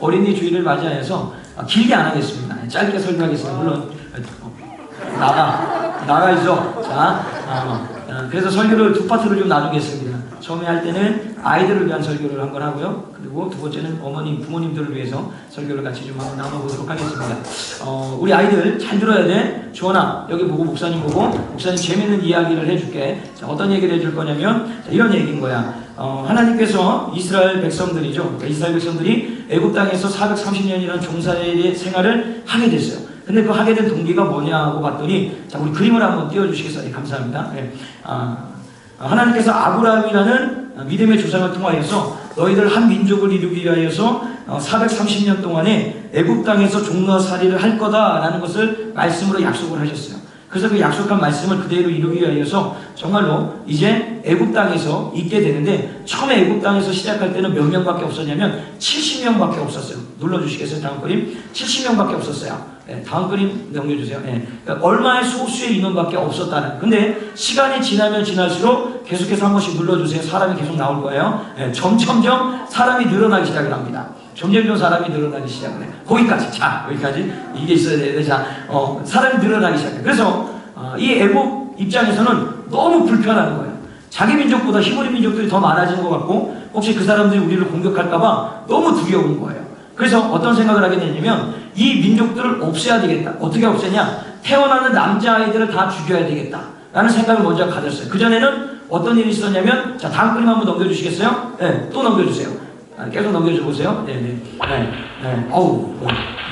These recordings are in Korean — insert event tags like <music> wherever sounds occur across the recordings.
어린이 주일을 맞이하여서 아, 길게 안 하겠습니다. 짧게 설교하겠습니다. 물론 어, 나가 나가 있어. 자, 어, 어, 그래서 설교를 두 파트로 좀 나누겠습니다. 처음에 할 때는 아이들을 위한 설교를 한번 하고요. 그리고 두 번째는 어머님, 부모님들을 위해서 설교를 같이 좀 한번 나눠보도록 하겠습니다. 어, 우리 아이들 잘 들어야 돼. 주원아, 여기 보고 목사님 보고 목사님 재밌는 이야기를 해줄게. 자, 어떤 얘기를 해줄 거냐면 자, 이런 얘기인 거야. 어, 하나님께서 이스라엘 백성들이죠. 그러니까 이스라엘 백성들이 애굽 땅에서 430년이라는 종사의 생활을 하게 됐어요. 근데 그 하게 된 동기가 뭐냐고 봤더니 자 우리 그림을 한번 띄워주시겠어요? 예, 감사합니다. 예. 아, 하나님께서 아브라함이라는 믿음의 조상을 통하여서 너희들 한 민족을 이루기 위하여서 430년 동안에 애굽 땅에서 종로살이를 할 거다라는 것을 말씀으로 약속을 하셨어요. 그래서 그 약속한 말씀을 그대로 이루기 위하여서 정말로 이제 애굽 땅에서 있게 되는데 처음에 애굽 땅에서 시작할 때는 몇 명밖에 없었냐면 70명밖에 없었어요. 눌러주시겠어요? 다음 그림 70명밖에 없었어요. 네, 다음 그림 넘겨주세요. 네, 그러니까 얼마의 소수의 인원밖에 없었다는. 근데 시간이 지나면 지날수록 계속해서 한 번씩 눌러주세요. 사람이 계속 나올 거예요. 네, 점점점 사람이 늘어나기 시작을 합니다. 점점점 사람이 늘어나기 시작을 해. 거기까지. 자, 여기까지. 이게 있어야 되는데, 자, 어, 사람이 늘어나기 시작해. 그래서, 어, 이 애국 입장에서는 너무 불편한 거예요. 자기 민족보다 히브리 민족들이 더 많아지는 것 같고, 혹시 그 사람들이 우리를 공격할까봐 너무 두려운 거예요. 그래서 어떤 생각을 하게 되냐면, 이 민족들을 없애야 되겠다. 어떻게 없애냐? 태어나는 남자아이들을 다 죽여야 되겠다. 라는 생각을 먼저 가졌어요. 그전에는 어떤 일이 있었냐면, 자, 다음 그림 한번 넘겨주시겠어요? 네, 또 넘겨주세요. 아, 계속 넘겨줘 보세요. 네, 네, 네, 네. 어우, 어,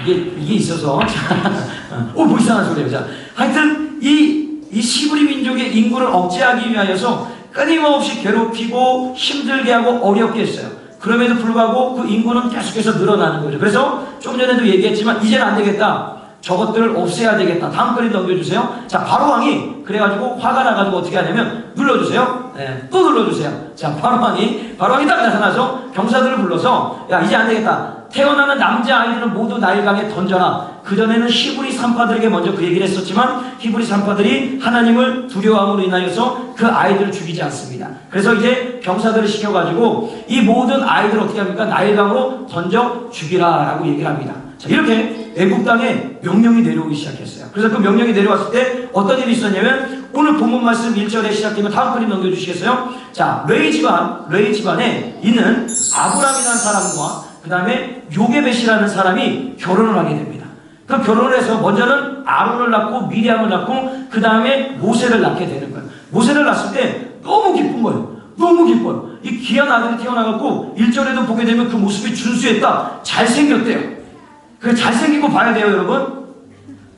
이게 이게 있어서, <laughs> 어, 뭐 이상한 소리예요. 자, 하여튼 이 이 시브리 민족의 인구를 억제하기 위하여서 끊임없이 괴롭히고 힘들게 하고 어렵게 했어요. 그럼에도 불구하고 그 인구는 계속해서 늘어나는 거죠. 그래서 좀 전에도 얘기했지만 이제는 안 되겠다. 저것들을 없애야 되겠다. 다음 그림 넘겨주세요. 자, 바로 왕이 그래가지고 화가 나가지고 어떻게 하냐면 눌러주세요. 네, 또 눌러주세요. 자, 바로 왕이 바로 왕이 딱 나타나서 병사들을 불러서 야 이제 안 되겠다. 태어나는 남자 아이들은 모두 나일강에 던져라. 그 전에는 히브리 산파들에게 먼저 그 얘기를 했었지만 히브리 산파들이 하나님을 두려워함으로 인하여서 그 아이들을 죽이지 않습니다. 그래서 이제 병사들을 시켜가지고 이 모든 아이들을 어떻게 합니까? 나일강으로 던져 죽이라라고 얘기를 합니다. 자, 이렇게 애국 땅에 명령이 내려오기 시작했어요. 그래서 그 명령이 내려왔을 때 어떤 일이 있었냐면 오늘 본문 말씀 1절에 시작되면 다음 그림 넘겨주시겠어요? 자, 레이 집안, 레이 집안에 있는 아브람이라는 사람과 그 다음에 요게벳이라는 사람이 결혼을 하게 됩니다. 그 결혼을 해서 먼저는 아론을 낳고 미리암을 낳고 그 다음에 모세를 낳게 되는 거예요. 모세를 낳았을 때 너무 기쁜 거예요. 너무 기뻐요. 이 귀한 아들이 태어나갖고 1절에도 보게 되면 그 모습이 준수했다. 잘생겼대요. 그 잘생긴 거 봐야 돼요, 여러분.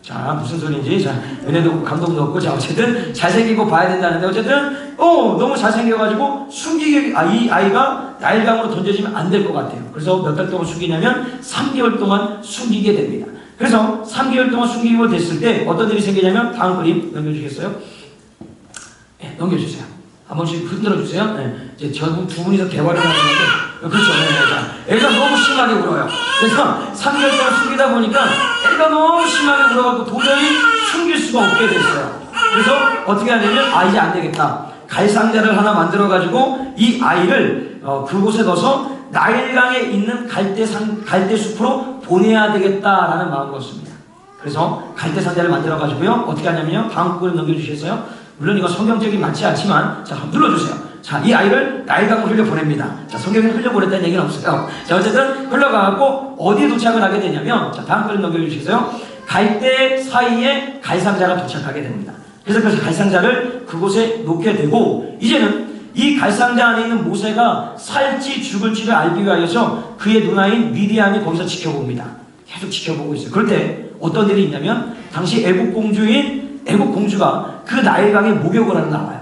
자, 무슨 소리인지. 자, 은혜도 감동도 없고. 자, 어쨌든 잘생긴 거 봐야 된다는데, 어쨌든, 어, 너무 잘생겨가지고 숨기게, 아, 이 아이가 나일강으로 던져지면 안 될 것 같아요. 그래서 몇 달 동안 숨기냐면 3개월 동안 숨기게 됩니다. 그래서 3개월 동안 숨기고 됐을 때 어떤 일이 생기냐면 다음 그림 넘겨주시겠어요? 네, 넘겨주세요. 한 번씩 흔들어 주세요. 네. 이제 저분 두 분이서 대화를 하시는데, 그렇죠. 네, 애가 너무 심하게 울어요. 그래서 3개월 동안 숨기다 보니까 애가 너무 심하게 울어갖고 도저히 숨길 수가 없게 됐어요. 그래서 어떻게 하냐면, 아, 이제 안 되겠다. 갈상자를 하나 만들어 가지고 이 아이를 어, 그곳에 넣어서 나일강에 있는 갈대산, 갈대 숲으로 보내야 되겠다라는 마음을 먹었습니다. 그래서 갈대산자를 만들어 가지고요. 어떻게 하냐면요. 다음 그림 넘겨주시겠어요? 물론 이건 성경적이 맞지 않지만 자 눌러주세요. 자 이 아이를 나일강으로 흘려보냅니다. 자 성경에 흘려보냈다는 얘기는 없어요. 자 어쨌든 흘러가고 어디에 도착을 하게 되냐면 자 다음 그림 넘겨주시겠어요? 갈대 사이에 갈상자가 도착하게 됩니다. 그래서 그 갈상자를 그곳에 놓게 되고 이제는 이 갈상자 안에 있는 모세가 살지 죽을지를 알기 위하여서 그의 누나인 미디안이 거기서 지켜봅니다. 계속 지켜보고 있어요. 그럴 때 어떤 일이 있냐면 당시 애국 공주인 애국 공주가 그 나일강에 목욕을 하러 나와요.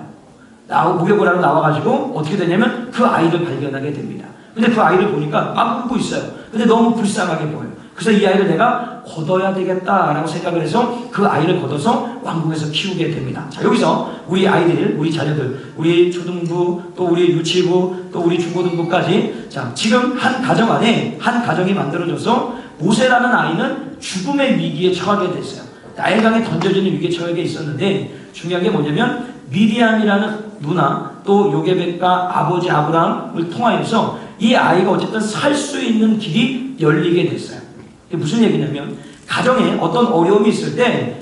나오 목욕을 하러 나와가지고 어떻게 되냐면 그 아이를 발견하게 됩니다. 근데 그 아이를 보니까 막 울고 있어요. 근데 너무 불쌍하게 보여요. 그래서 이 아이를 내가 걷어야 되겠다라고 생각을 해서 그 아이를 걷어서 왕궁에서 키우게 됩니다. 자, 여기서 우리 아이들, 우리 자녀들, 우리 초등부, 또 우리 유치부, 또 우리 중고등부까지 자, 지금 한 가정 안에 한 가정이 만들어져서 모세라는 아이는 죽음의 위기에 처하게 됐어요. 나일강에 던져지는 위기에 처하게 있었는데 중요한 게 뭐냐면 미디안이라는 누나 또 요게벳과 아버지 아브라함을 통하여서 이 아이가 어쨌든 살 수 있는 길이 열리게 됐어요. 이게 무슨 얘기냐면 가정에 어떤 어려움이 있을 때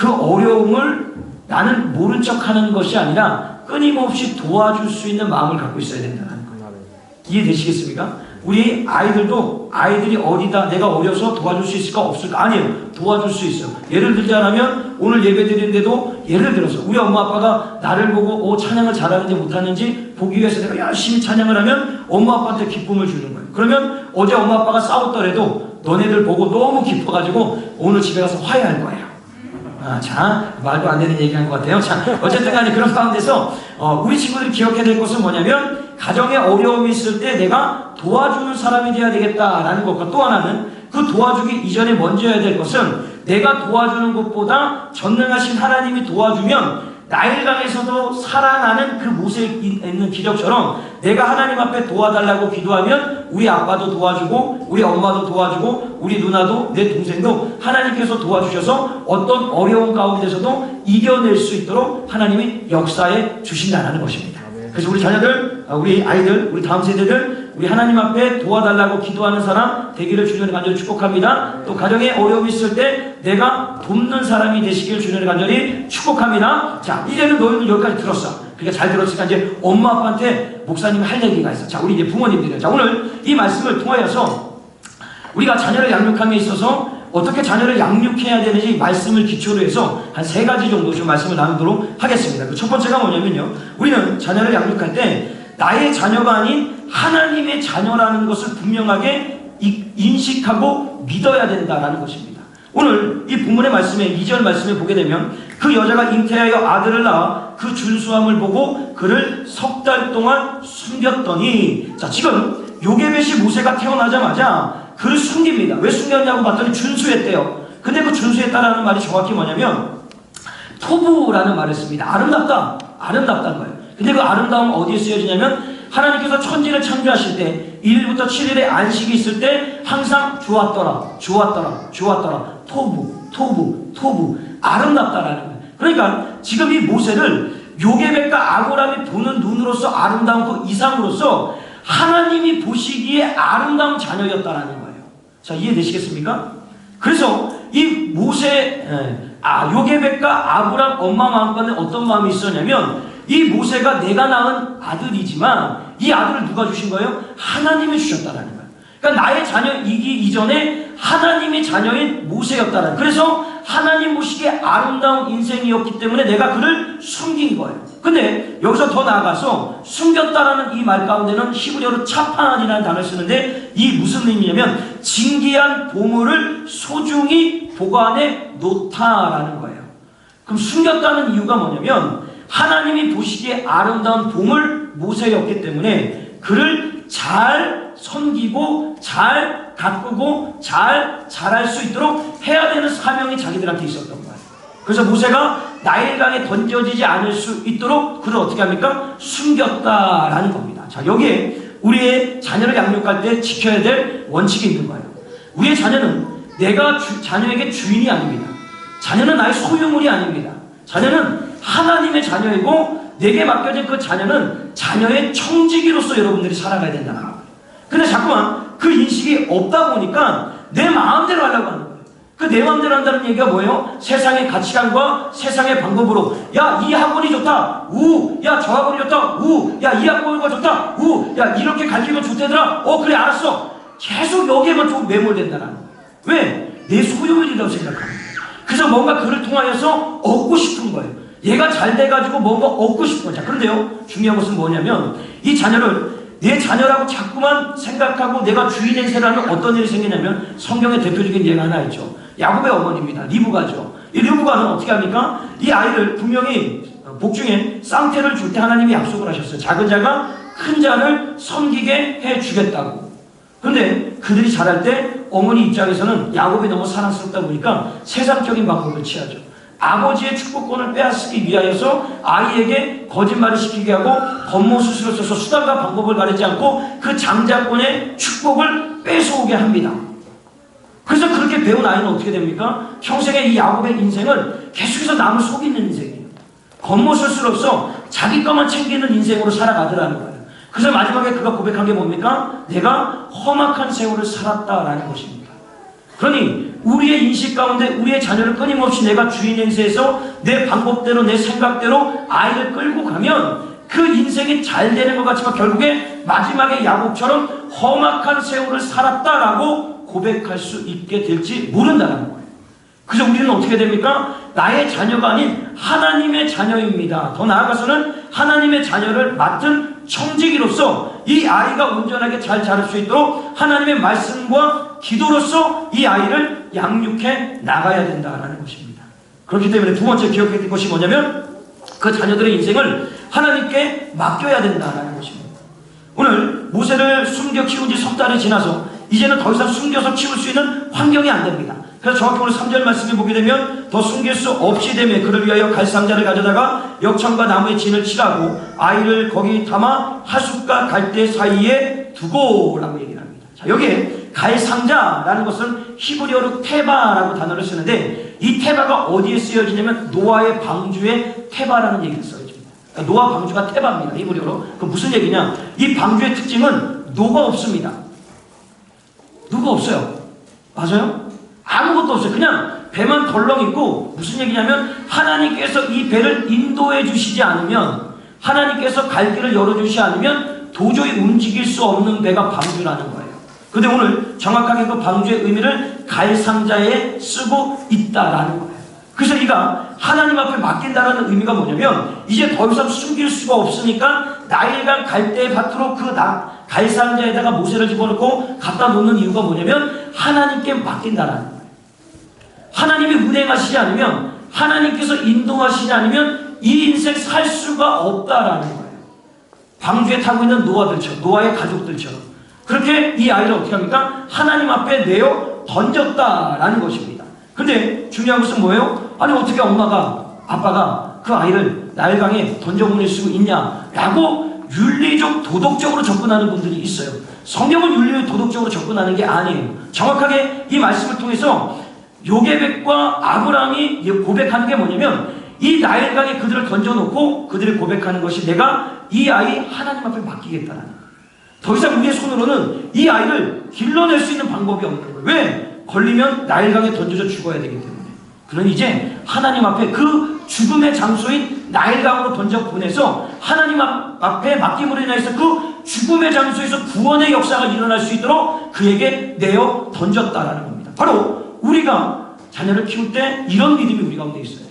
그 어려움을 나는 모른 척하는 것이 아니라 끊임없이 도와줄 수 있는 마음을 갖고 있어야 된다는 거예요. 이해되시겠습니까? 우리 아이들도 아이들이 어디다 내가 어려서 도와줄 수 있을까 없을까? 아니에요. 도와줄 수 있어요. 예를 들자면 오늘 예배 드리는데도 예를 들어서 우리 엄마 아빠가 나를 보고 어, 찬양을 잘하는지 못하는지 보기 위해서 내가 열심히 찬양을 하면 엄마 아빠한테 기쁨을 주는 거예요. 그러면 어제 엄마 아빠가 싸웠더라도 너네들 보고 너무 기뻐가지고 오늘 집에 가서 화해할 거예요. 아, 자, 말도 안 되는 얘기한 것 같아요. 자, 어쨌든 간에 그런 가운데서, 어, 우리 친구들이 기억해야 될 것은 뭐냐면, 가정에 어려움이 있을 때 내가 도와주는 사람이 돼야 되겠다라는 것과 또 하나는 그 도와주기 이전에 먼저 해야 될 것은 내가 도와주는 것보다 전능하신 하나님이 도와주면 나일강에서도 살아나는 그 모세에 있는 기적처럼 내가 하나님 앞에 도와달라고 기도하면 우리 아빠도 도와주고 우리 엄마도 도와주고 우리 누나도 내 동생도 하나님께서 도와주셔서 어떤 어려운 가운데서도 이겨낼 수 있도록 하나님이 역사에 주신다는 것입니다. 그래서 우리 자녀들, 아, 우리 아이들, 우리 다음 세대들, 우리 하나님 앞에 도와달라고 기도하는 사람 되기를 주님의 간절히 축복합니다. 또 가정에 어려움이 있을 때 내가 돕는 사람이 되시길 주님의 간절히 축복합니다. 자, 이제는 너희는 여기까지 들었어. 그러니까 잘 들었으니까 이제 엄마 아빠한테 목사님이 할 얘기가 있어. 자, 우리 이제 부모님들이요. 자, 오늘 이 말씀을 통하여서 우리가 자녀를 양육함에 있어서 어떻게 자녀를 양육해야 되는지 말씀을 기초로 해서 한 세 가지 정도 좀 말씀을 나누도록 하겠습니다. 그 첫 번째가 뭐냐면요. 우리는 자녀를 양육할 때 나의 자녀가 아닌 하나님의 자녀라는 것을 분명하게 이- 인식하고 믿어야 된다라는 것입니다. 오늘 이 본문의 말씀에 2절 말씀에 보게 되면 그 여자가 잉태하여 아들을 낳아 그 준수함을 보고 그를 석 달 동안 숨겼더니 자 지금 요게벳이 모세가 태어나자마자 그를 숨깁니다. 왜 숨겼냐고 봤더니 준수했대요. 근데 그 준수했다라는 말이 정확히 뭐냐면 토부라는 말을 씁니다. 아름답다. 아름답다는 거예요. 근데 그 아름다움은 어디에 쓰여지냐면 하나님께서 천지를 창조하실 때 1일부터 7일의 안식이 있을 때 항상 좋았더라. 좋았더라. 좋았더라. 토부. 토부. 토부. 아름답다라는 거예요. 그러니까 지금 이 모세를 요게벳과 아고람이 보는 눈으로서 아름다운 그 이상으로서 하나님이 보시기에 아름다운 자녀였다라는 거예요. 자, 이해되시겠습니까? 그래서 이 모세, 에, 아, 요게벳과 아브람 엄마 마음과는 어떤 마음이 있었냐면 이 모세가 내가 낳은 아들이지만 이 아들을 누가 주신 거예요? 하나님이 주셨다라는 거예요. 그러니까 나의 자녀이기 이전에 하나님의 자녀인 모세였다는. 그래서 하나님 보시기에 아름다운 인생이었기 때문에 내가 그를 숨긴 거예요. 근데 여기서 더 나아가서 숨겼다라는 이 말 가운데는 히브리어로 차판이라는 단어를 쓰는데 이 무슨 의미냐면 진기한 보물을 소중히 보관해 놓다라는 거예요. 그럼 숨겼다는 이유가 뭐냐면 하나님이 보시기에 아름다운 보물 모세였기 때문에 그를 잘 섬기고 잘 가꾸고 잘 잘할 수 있도록 해야 되는 사명이 자기들한테 있었던 거예요. 그래서 모세가 나일강에 던져지지 않을 수 있도록 그를 어떻게 합니까? 숨겼다라는 겁니다. 자, 여기에 우리의 자녀를 양육할 때 지켜야 될 원칙이 있는 거예요. 우리의 자녀는 내가 주- 자녀에게 주인이 아닙니다. 자녀는 나의 소유물이 아닙니다. 자녀는 하나님의 자녀이고 내게 맡겨진 그 자녀는 자녀의 청지기로서 여러분들이 살아가야 된다는 거예요. 근데 자꾸만 그 인식이 없다 보니까 내 마음대로 하려고 하는 거예요. 그 내 마음대로 한다는 얘기가 뭐예요? 세상의 가치관과 세상의 방법으로 야 이 학원이 좋다 우야 저 학원이 좋다 우야 이 학원이 좋다 우야 이렇게 가르치면 좋대더라 어 그래 알았어 계속 여기에만 좀 매몰된다는 거예요. 왜? 내 소유물이라고 생각합니다. 그래서 뭔가 그를 통하여서 얻고 싶은 거예요. 얘가 잘 돼가지고 뭔가 얻고 싶은 거죠. 그런데요, 중요한 것은 뭐냐면 이 자녀를 내 자녀라고 자꾸만 생각하고 내가 주인의 세라는 어떤 일이 생기냐면 성경의 대표적인 예가 하나 있죠. 야곱의 어머니입니다. 리브가죠. 이 리브가는 어떻게 합니까? 이 아이를 분명히 복중에 쌍태를 줄 때 하나님이 약속을 하셨어요. 작은 자가 큰 자를 섬기게 해 주겠다고. 근데 그들이 자랄 때 어머니 입장에서는 야곱이 너무 사랑스럽다 보니까 세상적인 방법을 취하죠. 아버지의 축복권을 빼앗기 위하여서 아이에게 거짓말을 시키게 하고 수술을 써서 수단과 방법을 가리지 않고 그 장자권의 축복을 뺏어오게 합니다. 그래서 그렇게 배운 아이는 어떻게 됩니까? 평생의 이 야곱의 인생은 계속해서 남을 속이는 인생이에요. 겉모술수로서 자기 것만 챙기는 인생으로 살아가더라는 거예요. 그래서 마지막에 그가 고백한 게 뭡니까? 내가 험악한 세월을 살았다라는 것입니다. 그러니 우리의 인식 가운데 우리의 자녀를 끊임없이 내가 주인 행세해서 내 방법대로 내 생각대로 아이를 끌고 가면 그 인생이 잘 되는 것 같지만 결국에 마지막에 야곱처럼 험악한 세월을 살았다라고 고백할 수 있게 될지 모른다는 거예요. 그래서 우리는 어떻게 됩니까? 나의 자녀가 아닌 하나님의 자녀입니다. 더 나아가서는 하나님의 자녀를 맡은 청지기로서 이 아이가 온전하게 잘 자랄 수 있도록 하나님의 말씀과 기도로서 이 아이를 양육해 나가야 된다라는 것입니다. 그렇기 때문에 두 번째 기억해야 될 것이 뭐냐면 그 자녀들의 인생을 하나님께 맡겨야 된다라는 것입니다. 오늘 모세를 숨겨 키운 지 석 달이 지나서 이제는 더 이상 숨겨서 키울 수 있는 환경이 안 됩니다. 그래서 정확히 오늘 3절 말씀을 보게 되면 더 숨길 수 없이 되면 그를 위하여 갈상자를 가져다가 역청과 나무의 진을 칠하고 아이를 거기 담아 하숫과 갈대 사이에 두고 라고 얘기를 합니다. 자, 여기에 갈 상자라는 것은 히브리어로 테바라고 단어를 쓰는데 이 테바가 어디에 쓰여지냐면 노아의 방주에 테바라는 얘기가 써집니다. 그러니까 노아 방주가 테바입니다. 히브리어로. 그 무슨 얘기냐? 이 방주의 특징은 노가 없습니다. 누가 없어요. 맞아요? 아무것도 없어요. 그냥 배만 덜렁 있고 무슨 얘기냐면 하나님께서 이 배를 인도해 주시지 않으면 하나님께서 갈 길을 열어주시지 않으면 도저히 움직일 수 없는 배가 방주라는 거예요. 근데 오늘 정확하게 그 방주의 의미를 갈상자에 쓰고 있다라는 거예요. 그래서 이가 하나님 앞에 맡긴다라는 의미가 뭐냐면 이제 더 이상 숨길 수가 없으니까 나일강 갈대 밭으로 그 나, 갈상자에다가 모세를 집어넣고 갖다 놓는 이유가 뭐냐면 하나님께 맡긴다라는 거예요. 하나님이 운행하시지 않으면 하나님께서 인도하시지 않으면 이 인생 살 수가 없다라는 거예요. 방주에 타고 있는 노아들처럼 노아의 가족들처럼 그렇게 이 아이를 어떻게 합니까? 하나님 앞에 내어 던졌다라는 것입니다. 근데 중요한 것은 뭐예요? 아니 어떻게 엄마가 아빠가 그 아이를 나일강에 던져보낼 수 있냐라고 윤리적 도덕적으로 접근하는 분들이 있어요. 성경은 윤리 도덕적으로 접근하는 게 아니에요. 정확하게 이 말씀을 통해서 요게백과 아브라함이 고백하는 게 뭐냐면 이 나일강에 그들을 던져놓고 그들이 고백하는 것이 내가 이 아이 하나님 앞에 맡기겠다라는. 더 이상 우리의 손으로는 이 아이를 길러낼 수 있는 방법이 없는 거예요. 왜? 걸리면 나일강에 던져져 죽어야 되기 때문에. 그러니 이제 하나님 앞에 그 죽음의 장소인 나일강으로 던져 보내서 하나님 앞에 맡김으로 인해서 그 죽음의 장소에서 구원의 역사가 일어날 수 있도록 그에게 내어 던졌다라는 겁니다. 바로 우리가 자녀를 키울 때 이런 믿음이 우리 가운데 있어요.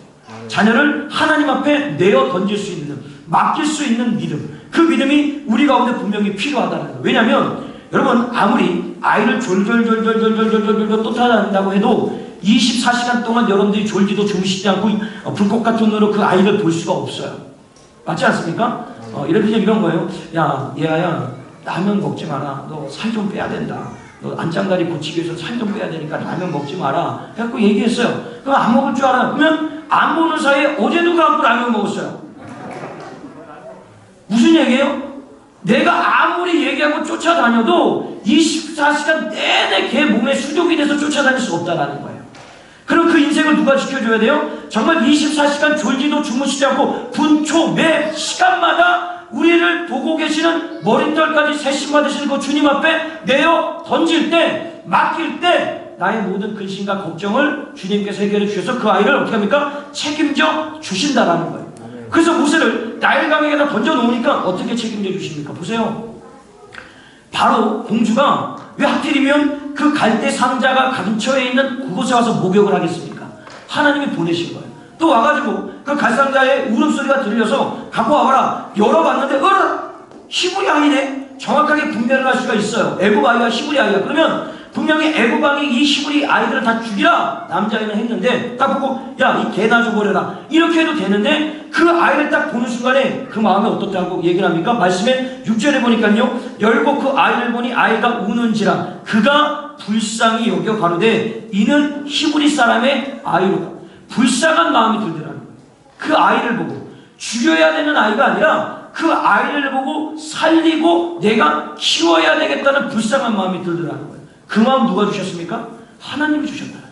자녀를 하나님 앞에 내어 던질 수 있는, 맡길 수 있는 믿음. 그 믿음이 우리 가운데 분명히 필요하다는 거예요. 왜냐하면 여러분 아무리 아이를 졸졸졸졸졸졸졸졸 쫓아다닌다고 해도 24시간 동안 여러분들이 졸지도 주무시지 않고 어, 불꽃 같은 눈으로 그 아이를 볼 수가 없어요. 맞지 않습니까? 어, 이런 게 이런 거예요. 야, 얘야, 라면 먹지 마라. 너 살 좀 빼야 된다. 너 안장다리 고치기 위해서 살 좀 빼야 되니까 라면 먹지 마라. 그래갖고 얘기했어요. 그럼 안 먹을 줄 알아요. 그러면 안 먹는 사이에 어제 누가 갖고 라면 먹었어요? 무슨 얘기예요? 내가 아무리 얘기하고 쫓아다녀도 24시간 내내 걔 몸에 수족이 돼서 쫓아다닐 수 없다라는 거예요. 그럼 그 인생을 누가 지켜줘야 돼요? 정말 24시간 졸지도 주무시지 않고 분초 매 시간마다 우리를 보고 계시는 머릿결까지 세심 받으시는 그 주님 앞에 내어 던질 때 맡길 때 나의 모든 근심과 걱정을 주님께서 해결해 주셔서 그 아이를 어떻게 합니까? 책임져 주신다라는 거예요. 그래서 모세를 나일강에다 던져 놓으니까 어떻게 책임져 주십니까? 보세요. 바로 공주가 왜 하필이면 그 갈대 상자가 근처에 있는 그곳에 와서 목욕을 하겠습니까? 하나님이 보내신 거예요. 또 와가지고 그 갈상자의 울음소리가 들려서 갖고 와봐라. 열어봤는데 어라 히브리 아이네. 정확하게 분별을 할 수가 있어요. 애굽 아이와 히브리 아이야. 그러면 분명히 애굽왕이 이 히브리 아이들을 다 죽이라 남자애는 했는데 딱 보고 야 이 개나 줘버려라. 이렇게 해도 되는데 그 아이를 딱 보는 순간에 그 마음이 어떻다고 얘기를 합니까? 말씀에 6절에 보니까요. 열고 그 아이를 보니 아이가 우는지라 그가 불쌍히 여겨 가로되 이는 히브리 사람의 아이로다. 불쌍한 마음이 들더라는 거예요. 그 아이를 보고 죽여야 되는 아이가 아니라 그 아이를 보고 살리고 내가 키워야 되겠다는 불쌍한 마음이 들더라는 거예요 그 마음 누가 주셨습니까? 하나님이 주셨다는 거예요.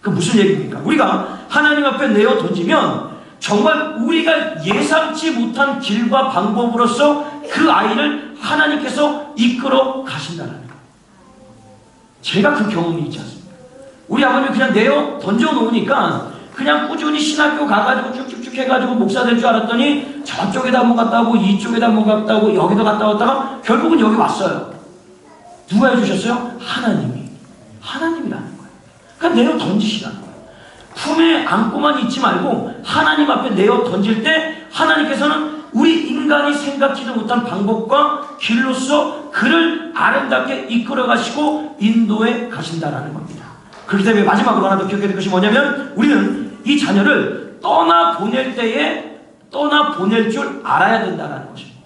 그 무슨 얘기입니까? 우리가 하나님 앞에 내어 던지면 정말 우리가 예상치 못한 길과 방법으로서 그 아이를 하나님께서 이끌어 가신다는 거예요. 제가 그 경험이 있지 않습니까? 우리 아버님 그냥 내어 던져 놓으니까 그냥 꾸준히 신학교 가가지고 쭉쭉쭉 해가지고 목사 될 줄 알았더니 저쪽에다 뭐 갔다 오고 이쪽에다 뭐 갔다 오고 여기도 갔다 왔다가 결국은 여기 왔어요. 누가 해주셨어요? 하나님이. 하나님이라는 거예요. 그러니까 내어 던지시라는 거예요. 품에 안고만 있지 말고 하나님 앞에 내어 던질 때 하나님께서는 우리 인간이 생각지도 못한 방법과 길로서 그를 아름답게 이끌어 가시고 인도해 가신다라는 겁니다. 그렇기 때문에 마지막으로 하나 더 기억해야 될 것이 뭐냐면 우리는 이 자녀를 떠나 보낼 때에 떠나 보낼 줄 알아야 된다는 것입니다.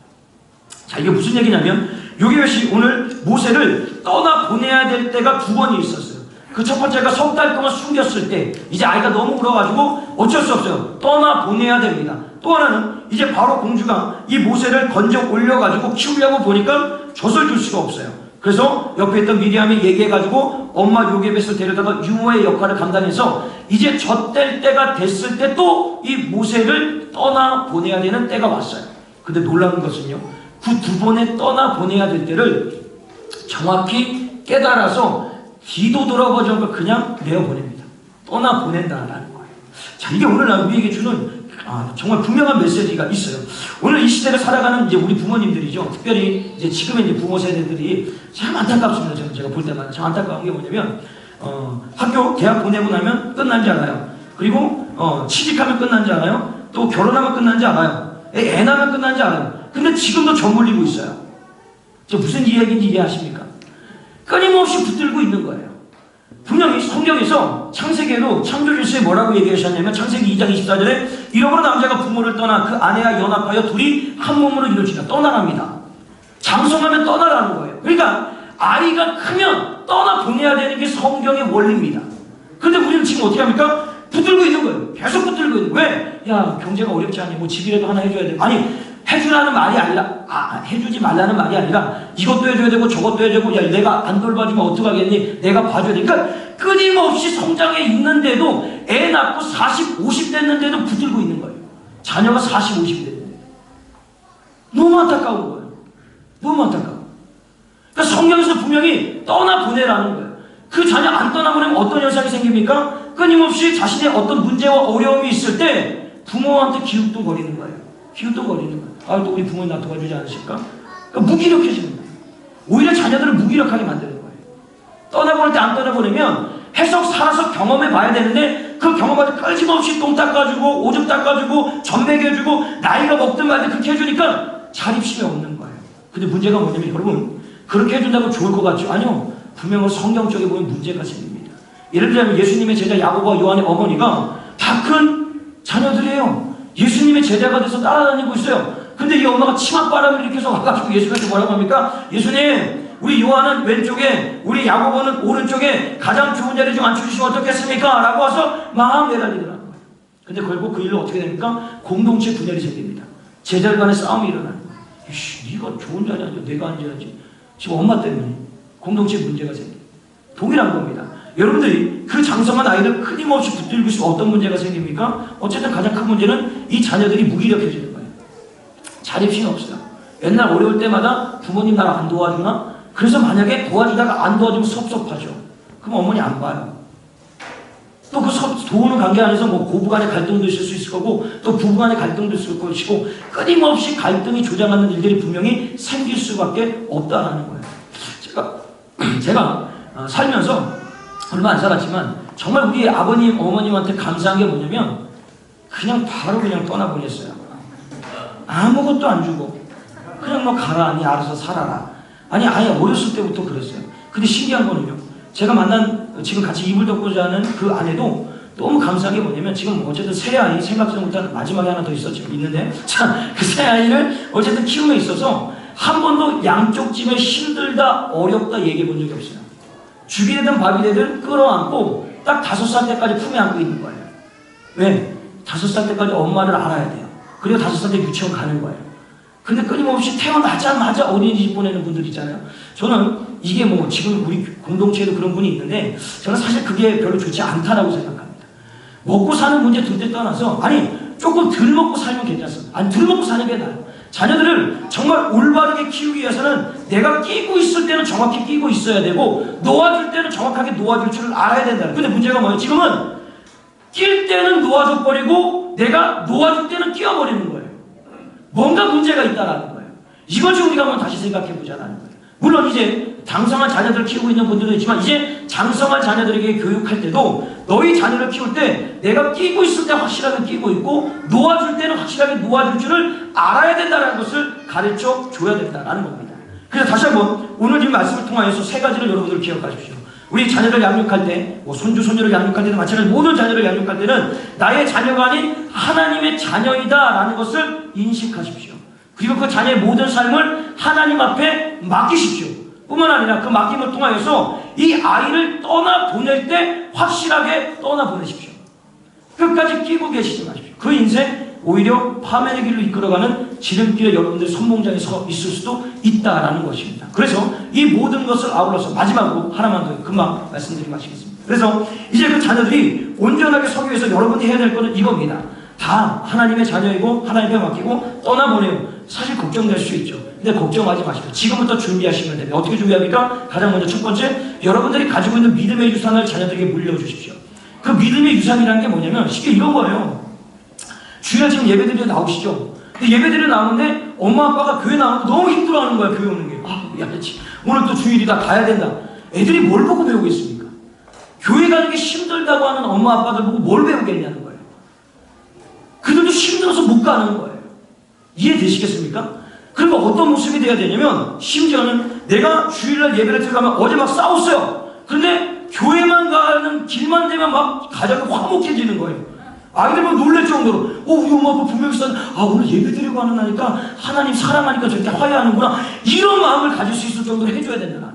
자, 이게 무슨 얘기냐면 요게것이 오늘 모세를 떠나 보내야 될 때가 두 번이 있었어요. 그 첫 번째가 석 달 동안 숨겼을 때 이제 아이가 너무 울어가지고 어쩔 수 없어요. 떠나 보내야 됩니다. 또 하나는 이제 바로 공주가 이 모세를 건져 올려가지고 키우려고 보니까 젖을 줄 수가 없어요. 그래서 옆에 있던 미리암이 얘기해가지고 엄마 요게벳을 데려다가 유모의 역할을 감당해서 이제 젖될 때가 됐을 때 또 이 모세를 떠나 보내야 되는 때가 왔어요. 근데 놀라운 것은요. 그 두 번에 떠나 보내야 될 때를 정확히 깨달아서 기도 들어보지 않고 그냥 내어보냅니다. 떠나 보낸다라는 거예요. 자, 이게 오늘날 우리에게 주는 아, 정말 분명한 메시지가 있어요. 오늘 이 시대를 살아가는 이제 우리 부모님들이죠. 특별히 이제 지금의 이제 부모 세대들이 참 안타깝습니다. 저는 제가 볼 때마다 참 안타까운 게 뭐냐면 어, 학교 대학 보내고 나면 끝난 지 알아요. 그리고 어, 취직하면 끝난 지 알아요. 또 결혼하면 끝난 지 알아요. 애, 애 낳으면 끝난 지 알아요. 근데 지금도 저물리고 있어요. 저 무슨 이야기인지 이해하십니까? 끊임없이 붙들고 있는 거예요. 분명히 성경에서 창세기에도 창조주스에 뭐라고 얘기하셨냐면 창세기 2장 24절에 이러므로 남자가 부모를 떠나 그 아내와 연합하여 둘이 한 몸으로 이루어지다 떠나랍니다. 장성하면 떠나라는 거예요. 그러니까 아이가 크면 떠나 보내야 되는 게 성경의 원리입니다. 그런데 우리는 지금 어떻게 합니까? 붙들고 있는 거예요. 계속 붙들고 있는 거예요. 왜? 야 경제가 어렵지 않니? 뭐 집이라도 하나 해줘야 돼. 아니 해주라는 말이 아니라 아 해주지 말라는 말이 아니라 이것도 해줘야 되고 저것도 해줘야 되고 야 내가 안 돌봐주면 어떡하겠니? 내가 봐줘야 돼. 그러니까 끊임없이 성장해 있는데도 애 낳고 40, 50 됐는데도 붙들고 있는 거예요. 자녀가 40, 50 됐는데 너무 안타까운 거예요. 너무 안타까워. 그러니까 성경에서 분명히 떠나 보내라는 거예요. 그 자녀 안 떠나보내면 어떤 현상이 생깁니까? 끊임없이 자신의 어떤 문제와 어려움이 있을 때 부모한테 기웃도거리는 거예요. 기웃도거리는 거예요. 아, 또 우리 부모님 나 도와주지 않으실까? 그러니까 무기력해지는 거예요. 오히려 자녀들을 무기력하게 만드는 거예요. 떠나보낼 때 안 떠나보내면 해석 살아서 경험해 봐야 되는데 그 경험을 끊임없이 똥 닦아주고 오줌 닦아주고 전 먹여주고 나이가 먹든 말든 그렇게 해주니까 자립심이 없는 거예요. 근데 문제가 뭐냐면 여러분 그렇게 해준다고 좋을 것 같죠? 아니요. 분명히 성경 쪽에 보면 문제가 생깁니다. 예를 들자면 예수님의 제자 야고보와 요한의 어머니가 다 큰 자녀들이에요. 예수님의 제자가 돼서 따라다니고 있어요. 근데 이 엄마가 치맛바람을 일으켜서 와가지고 예수님한테 뭐라고 합니까? 예수님, 우리 요한은 왼쪽에, 우리 야고보는 오른쪽에 가장 좋은 자리 좀 앉혀주시면 어떻겠습니까? 라고 와서 막 내달리더라고요. 근데 결국 그 일로 어떻게 됩니까? 공동체 분열이 생깁니다. 제자들 간의 싸움이 일어나는 거예요. 이씨, 네가 좋은 자리 앉아, 내가 앉아야지. 지금 엄마 때문에 공동체 문제가 생깁니다. 동일한 겁니다. 여러분들이 그 장성한 아이를 끊임없이 붙들고 있으면 어떤 문제가 생깁니까? 어쨌든 가장 큰 문제는 이 자녀들이 무기력해지는 거예요. 자립심이 없어요. 옛날 어려울 때마다 부모님 나를 안 도와주나? 그래서 만약에 도와주다가 안 도와주면 섭섭하죠. 그럼 어머니 안 봐요. 또 그 도우는 관계 안에서 뭐 고부 간의 갈등도 있을 수 있을 거고 또 부부 간의 갈등도 있을 것이고 끊임없이 갈등이 조장하는 일들이 분명히 생길 수밖에 없다라는 거예요. 제가 <clears throat> 제가 어, 살면서 얼마 안 살았지만 정말 우리 아버님 어머님한테 감사한 게 뭐냐면 그냥 바로 그냥 떠나보냈어요. 아무것도 안 주고 그냥 너 가라 아니 알아서 살아라 아니 아예 어렸을 때부터 그랬어요. 근데 신기한 거는요. 제가 만난 지금 같이 이불 덮고 자는 그 아내도 너무 감사한 게 뭐냐면 지금 어쨌든 새 아이 생각지도 못한 마지막에 하나 더 지금 있는데 <laughs> 자그 새 아이를 어쨌든 키우며 있어서 한 번도 양쪽 집에 힘들다 어렵다 얘기해 본 적이 없어요. 죽이 되든 밥이 되든 끌어안고 딱 다섯 살 때까지 품에 안고 있는 거예요. 왜? 다섯 살 때까지 엄마를 알아야 돼요. 그리고 다섯 살 때 유치원 가는 거예요. 근데 끊임없이 태어나자마자 어린이집 보내는 분들 있잖아요. 저는 이게 뭐 지금 우리 공동체에도 그런 분이 있는데 저는 사실 그게 별로 좋지 않다라고 생각합니다. 먹고 사는 문제 둘때 떠나서 아니 조금 덜 먹고 살면 괜찮습니다. 아니 덜 먹고 사는 게 나아요. 자녀들을 정말 올바르게 키우기 위해서는 내가 끼고 있을 때는 정확히 끼고 있어야 되고 놓아줄 때는 정확하게 놓아줄 줄을 알아야 된다. 근데 문제가 뭐예요? 지금은 낄 때는 놓아줘 버리고 내가 놓아줄 때는 끼워버리는 거예요. 뭔가 문제가 있다라는 거예요. 좀 우리가 한번 다시 생각해 보자라는 거예요. 물론 이제 장성한 자녀들을 키우고 있는 분들도 있지만 이제 장성한 자녀들에게 교육할 때도 너희 자녀를 키울 때 내가 끼고 있을 때 확실하게 끼고 있고 놓아줄 때는 확실하게 놓아줄 줄을 알아야 된다는 것을 가르쳐 줘야 된다는 겁니다. 그래서 다시 한번 오늘 이 말씀을 통하여서 세 가지를 여러분들 기억하십시오. 우리 자녀를 양육할 때, 뭐 손주, 손녀를 양육할 때도 마찬가지로 모든 자녀를 양육할 때는 나의 자녀가 아닌 하나님의 자녀이다라는 것을 인식하십시오. 그리고 그 자녀의 모든 삶을 하나님 앞에 맡기십시오. 뿐만 아니라 그 맡김을 통하여서 이 아이를 떠나 보낼 때 확실하게 떠나 보내십시오. 끝까지 끼고 계시지 마십시오. 그 인생 오히려 파멸의 길로 이끌어가는 지름길에 여러분들 손목장에 서 있을 수도 있다라는 것입니다. 그래서 이 모든 것을 아울러서 마지막으로 하나만 더 금방 말씀드리고 마치겠습니다. 그래서 이제 그 자녀들이 온전하게 서기 위해서 여러분이 해야 될 것은 이겁니다. 다 하나님의 자녀이고 하나님께 맡기고 떠나보내요. 사실 걱정될 수 있죠. 근데 걱정하지 마십시오. 지금부터 준비하시면 됩니다. 어떻게 준비합니까? 가장 먼저 첫 번째, 여러분들이 가지고 있는 믿음의 유산을 자녀들에게 물려주십시오. 그 믿음의 유산이라는 게 뭐냐면 쉽게 이런 거예요. 주일 지금 예배드리러 나오시죠? 근데 예배드리러 나오는데 엄마 아빠가 교회 나오는데 너무 힘들어하는 거야 교회 오는 게. 아, 야, 치 오늘 또 주일이다 가야 된다. 애들이 뭘 보고 배우겠습니까? 교회 가는 게 힘들다고 하는 엄마 아빠들 보고 뭘 배우겠냐는 거예요. 그들도 힘들어서 못 가는 거예요. 이해되시겠습니까? 그러니까 어떤 모습이 돼야 되냐면 심지어는 내가 주일날 예배를 들어가면 어제 막 싸웠어요. 그런데 교회만 가는 길만 되면 막 가정이 화목해지는 거예요. 아이들만 놀랄 정도로. 어 우리 엄마 아빠 분명히 싸는 아 오늘 예배 드리고 하는 나니까 하나님 사랑하니까 저렇게 화해하는구나. 이런 마음을 가질 수 있을 정도로 해줘야 된다는 거예요.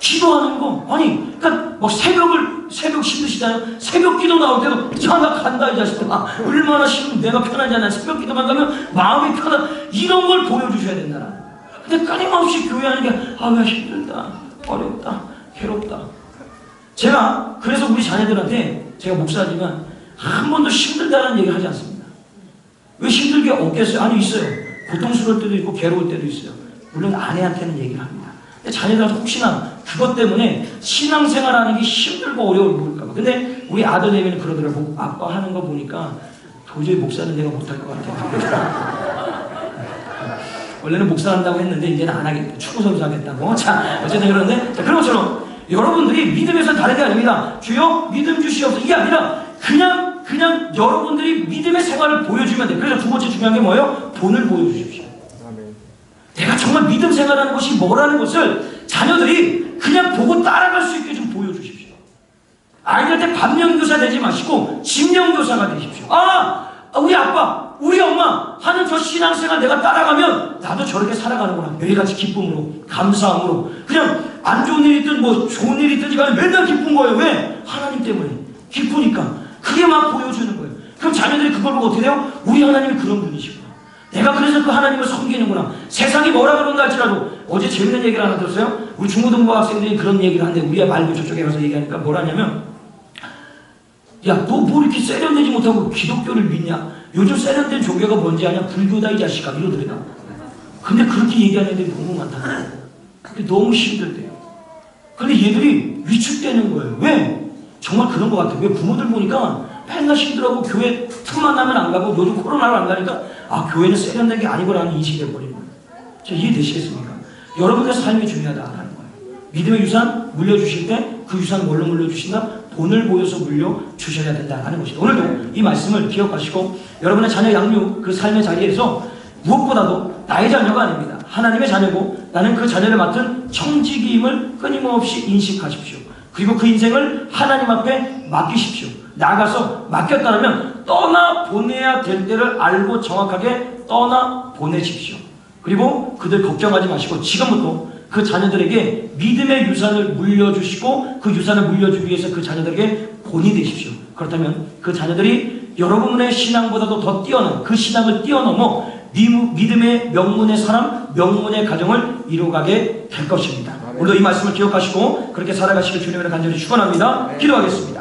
기도하는 거. 아니 그러니까 막 새벽을 새벽 힘드시잖아요? 새벽 기도 나올 때도 야나 간다 이 자식들아. 얼마나 싫으면 내가 편하지 않아. 새벽 기도만 가면 마음이 편하 이런 걸 보여주셔야 된다는 거예요. 근데 끊임없이 교회 하는 게 아 왜 힘들다. 어렵다. 괴롭다. 제가 그래서 우리 자녀들한테 제가 목사지만 한 번도 힘들다는 얘기 하지 않습니다. 왜 힘들게 없겠어요? 아니 있어요. 고통스러울 때도 있고 괴로울 때도 있어요. 물론 아내한테는 얘기를 합니다. 자녀들한테 혹시나 그것 때문에 신앙생활하는 게 힘들고 어려울 모를까 봐. 근데 우리 아들 내미는 그러더라고. 아빠 하는 거 보니까 도저히 목사는 내가 못할 것 같아. <laughs> 원래는 목사 한다고 했는데 이제는 안 하겠다. 축구 선수 하겠다고. 자, 어쨌든 그런데 자, 그런 것처럼 여러분들이 믿음에서 다른 게 아닙니다. 주여 믿음 주시옵소서. 이게 아니라 그냥 그냥 여러분들이 믿음의 생활을 보여주면 돼. 그래서 두 번째 중요한 게 뭐예요? 본을 보여주십시오. 내가 정말 믿음 생활하는 것이 뭐라는 것을 자녀들이 그냥 보고 따라갈 수 있게 좀 보여주십시오. 아이들한테 반면교사 되지 마시고 진명교사가 되십시오. 아, 우리 아빠, 우리 엄마 하는 저 신앙생활 내가 따라가면 나도 저렇게 살아가는구나. 매일같이 기쁨으로, 감사함으로. 그냥 안 좋은 일이 있든 뭐 좋은 일이 있든지 간에 맨날 기쁜 거예요. 왜? 하나님 때문에. 기쁘니까. 그게 막 보여주는 거예요. 그럼 자녀들이 그걸 보고 어떻게 돼요? 우리 하나님이 그런 분이시구나. 내가 그래서 그 하나님을 섬기는구나. 세상이 뭐라 그런다 할지라도 어제 재밌는 얘기를 하나 들었어요. 우리 중고등부 학생들이 그런 얘기를 하는데 우리가 말고 저쪽에 가서 얘기하니까 뭐라냐면 야, 너 뭐 이렇게 세련되지 못하고 기독교를 믿냐? 요즘 세련된 종교가 뭔지 아냐? 불교다 이 자식아 이러더래요. 근데 그렇게 얘기하는 애들이 너무 많다. 너무 힘들대요. 근데 얘들이 위축되는 거예요. 왜? 정말 그런 것 같아요. 왜 부모들 보니까 맨날 힘들어하고 교회 틈만 나면 안 가고 요즘 코로나로 안 가니까 아 교회는 세련된 게 아니구나라는 인식이 돼버리는 거예요. 저 이해되시겠습니까? 여러분의 삶이 중요하다라는 거예요. 믿음의 유산 물려주실 때 그 유산 뭘로 물려주신다? 돈을 보여서 물려 주셔야 된다는 것이죠. 오늘도 이 말씀을 기억하시고 여러분의 자녀 양육 그 삶의 자리에서 무엇보다도 나의 자녀가 아닙니다. 하나님의 자녀고 나는 그 자녀를 맡은 청지기임을 끊임없이 인식하십시오. 그리고 그 인생을 하나님 앞에 맡기십시오. 나가서 맡겼다면 떠나 보내야 될 때를 알고 정확하게 떠나 보내십시오. 그리고 그들 걱정하지 마시고 지금부터 그 자녀들에게 믿음의 유산을 물려주시고 그 유산을 물려주기 위해서 그 자녀들에게 본이 되십시오. 그렇다면 그 자녀들이 여러분의 신앙보다도 더 뛰어난 그 신앙을 뛰어넘어 믿음의 명문의 사람, 명문의 가정을 이루어가게 될 것입니다. 오늘도 이 말씀을 기억하시고 그렇게 살아가시길 주님으로 간절히 축원합니다. 기도하겠습니다.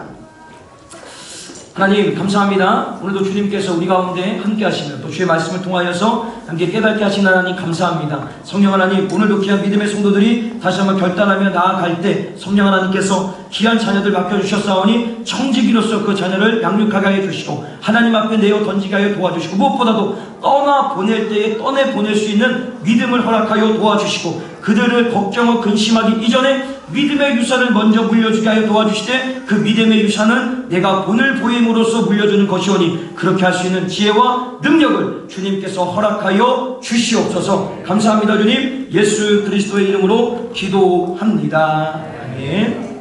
하나님 감사합니다. 오늘도 주님께서 우리 가운데 함께 하시며 또 주의 말씀을 통하여서 함께 깨닫게 하신 하나님 감사합니다. 성령 하나님 오늘도 귀한 믿음의 성도들이 다시 한번 결단하며 나아갈 때 성령 하나님께서 귀한 자녀들 맡겨주셨사오니 청지기로서 그 자녀를 양육하게 하여 주시고 하나님 앞에 내어 던지게 하여 도와주시고 무엇보다도 떠나 보낼 때에 떠내 보낼 수 있는 믿음을 허락하여 도와주시고 그들을 걱정하고 근심하기 이전에 믿음의 유산을 먼저 물려주게 하여 도와주시되 그 믿음의 유산은 내가 본을 보임으로써 물려주는 것이오니 그렇게 할 수 있는 지혜와 능력을 주님께서 허락하여 주시옵소서. 감사합니다 주님. 예수 그리스도의 이름으로 기도합니다. 아멘.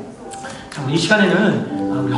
이 시간에는